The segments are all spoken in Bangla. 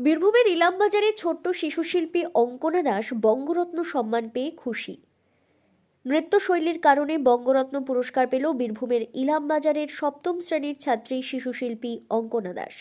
বীরভূমের ইলামবাজারে ছোট্ট শিশুশিল্পী অঙ্কনা দাস বঙ্গরত্ন সম্মান পেয়ে খুশি। নৃত্যশৈলীর কারণে বঙ্গরত্ন পুরস্কার পেল বীরভূমের ইলামবাজারের সপ্তম শ্রেণির ছাত্রী শিশুশিল্পী অঙ্কনা দাস।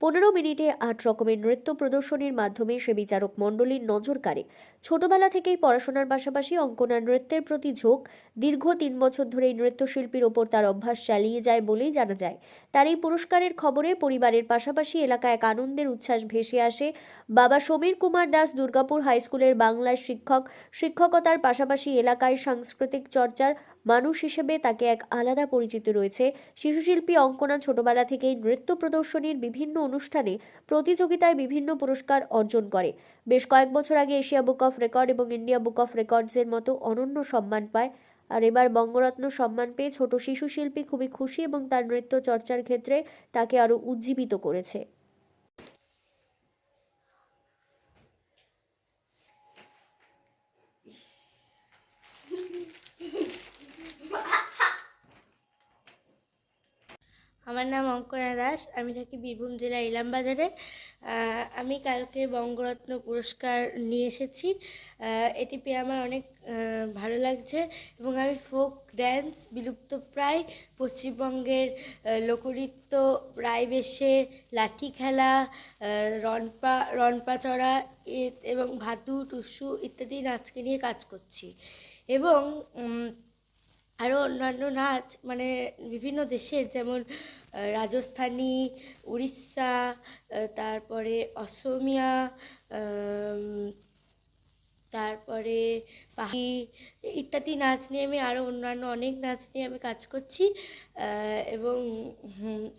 পনেরো মিনিটে আট রকমের নৃত্য প্রদর্শনীর মাধ্যমে সে বিচারক মণ্ডলীর নজর কাড়ে। ছোটবেলা থেকেই পড়াশোনার পাশাপাশি অঙ্কনা নৃত্যের প্রতি ঝোঁক দীর্ঘ তিন বছর ধরে নৃত্যশিল্পীর ওপর তার অভ্যাস চালিয়ে যায় বলেই জানা যায়। তার এই পুরস্কারের খবরে পরিবারের পাশাপাশি এলাকায় এক আনন্দের উচ্ছ্বাস ভেসে আসে। বাবা সমীর কুমার দাস দুর্গাপুর হাই স্কুলের বাংলার শিক্ষক। শিক্ষকতার পাশাপাশি এলাকায় সাংস্কৃতিক চর্চার মানুষ হিসেবে তাকে এক আলাদা পরিচিতি রয়েছে। শিশুশিল্পী অঙ্কনা ছোটবেলা থেকেই নৃত্য প্রদর্শনীর বিভিন্ন অনুষ্ঠানে প্রতিযোগিতায় বিভিন্ন পুরস্কার অর্জন করে। বেশ কয়েক বছর আগে এশিয়া বুক অফ রেকর্ড এবং ইন্ডিয়া বুক অফ রেকর্ডসের মতো অনন্য সম্মান পায় আর এবার বঙ্গরত্ন সম্মান পেয়ে ছোট শিশু শিল্পী খুবই খুশি এবং তার নৃত্য চর্চার ক্ষেত্রে তাকে আরও উজ্জীবিত করেছে। আমার নাম অঙ্কনা দাস আমি থাকি বীরভূম জেলা ইলামবাজারে। আহ, আমি কালকে বঙ্গরত্ন পুরস্কার নিয়ে এসেছি। এটি পেয়ে আমার অনেক ভালো লাগছে এবং আমি ফোক ড্যান্স বিলুপ্ত প্রায় পশ্চিমবঙ্গের লোকনৃত্য রায়বেশে লাঠি খেলা রনপা রনপা চড়া এবং ভাতু টুসু ইত্যাদি নাচকে নিয়ে কাজ করছি। এবং আরও অন্যান্য নাচ মানে বিভিন্ন দেশের যেমন রাজস্থানী, উড়িষ্যা তারপরে অসমিয়া তারপরে পাহি ইত্যাদি নাচ নিয়ে আমি আরও অন্যান্য অনেক নাচ নিয়ে আমি কাজ করছি। এবং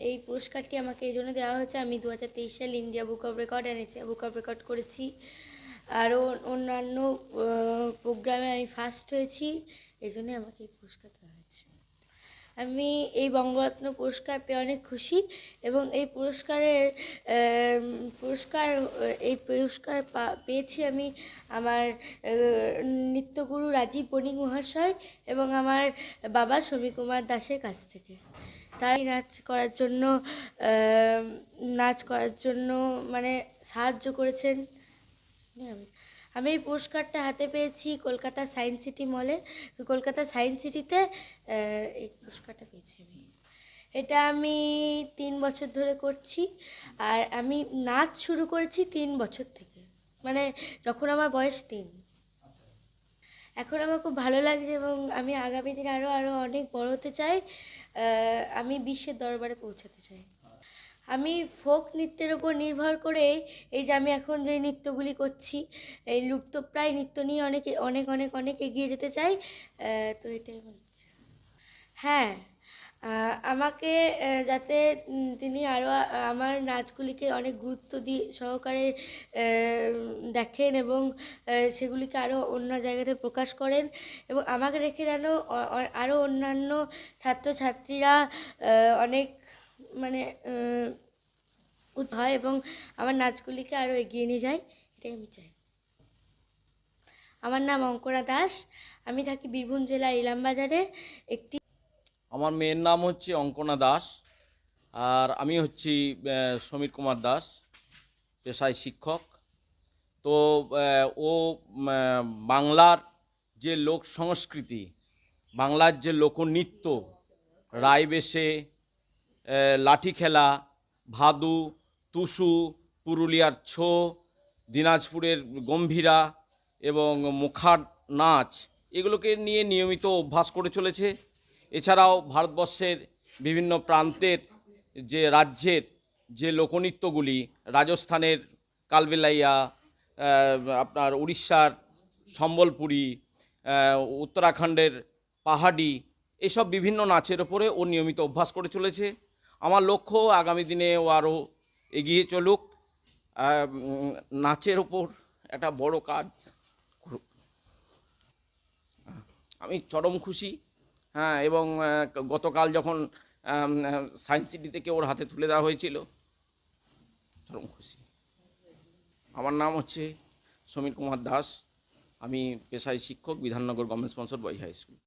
এই পুরস্কারটি আমাকে এই জন্য দেওয়া হয়েছে। আমি দু হাজার তেইশ সাল India book of record and Asia book of record করেছি। আরও অন্যান্য প্রোগ্রামে আমি ফার্স্ট হয়েছি। এই জন্যে আমাকে এই পুরস্কার দেওয়া হয়েছে। আমি এই বঙ্গরত্ন পুরস্কার পেয়ে অনেক খুশি এবং এই পুরস্কারের পুরস্কার, এই পুরস্কার পেয়েছি আমি আমার নৃত্যগুরু রাজীব বণিক মহাশয় এবং আমার বাবা সমী কুমার দাসের কাছ থেকে। তারাই নাচ করার জন্য নাচ করার জন্য মানে সাহায্য করেছেন। আমি আমি এই পুরস্কারটা হাতে পেয়েছি কলকাতা সায়েন্স সিটি মলে। কলকাতা সায়েন্স সিটিতে এই পুরস্কারটা পেয়েছি আমি। এটা আমি তিন বছর ধরে করছি, আর আমি নাচ শুরু করেছি তিন বছর থেকে। মানে যখন আমার বয়স তিন। এখন আমার খুব ভালো লাগছে এবং আমি আগামী দিনে আরও আরও অনেক বড় হতে চাই। আমি বিশ্বের দরবারে পৌঁছাতে চাই। আমি ফোক নৃত্যের ওপর নির্ভর করে এই যে আমি এখন যে নৃত্যগুলি করছি, এই লুপ্তপ্রায় নৃত্য নিয়ে অনেকে, অনেক অনেক অনেক এগিয়ে যেতে চাই। তো এটাই ইচ্ছা হ্যাঁ আমাকে যাতে তিনি আরও আমার নাচগুলিকে অনেক গুরুত্ব দিয়ে সহকারে দেখেন এবং সেগুলিকে আরও অন্য জায়গাতে প্রকাশ করেন এবং আমাকে রেখে যেন আরও অন্যান্য ছাত্রছাত্রীরা অনেক মানে হয় এবং আমার নাচগুলিকে আরও এগিয়ে নিয়ে যায়, এটাই আমি চাই। আমার নাম অঙ্কনা দাস, আমি থাকি বীরভূম জেলার ইলামবাজারে, একটি আমার মেয়ের নাম হচ্ছে অঙ্কনা দাস, আর আমি হচ্ছি সমীর কুমার দাস, পেশায় শিক্ষক। তো ও বাংলার যে লোক সংস্কৃতি, বাংলার যে লোকনৃত্য রায়বেশে লাঠি খেলা, ভাদু টুসু পুরুলিয়ার ছো, দিনাজপুরের গম্ভীরা এবং মুখার নাচ এগুলোকে নিয়ে নিয়মিত অভ্যাস করে চলেছে। এছাড়াও ভারতবর্ষের বিভিন্ন প্রান্তের যে রাজ্যের যে লোকনৃত্যগুলি, রাজস্থানের কালবেলাইয়া আপনার উড়িষ্যার সম্বলপুরী উত্তরাখণ্ডের পাহাড়ি, এসব বিভিন্ন নাচের ওপরে ও নিয়মিত অভ্যাস করে চলেছে। আমার লক্ষ্য আগামী দিনে ও আরও এগিয়ে চলুক। নাচের ওপর একটা বড় কাজ আমি চরম খুশি হ্যাঁ এবং গতকাল যখন সায়েন্স সিটি থেকে ওর হাতে তুলে দেওয়া হয়েছিল, চরম খুশি। আমার নাম হচ্ছে সমীর কুমার দাস, আমি পেশায় শিক্ষক, Bidhannagar government sponsor boys high school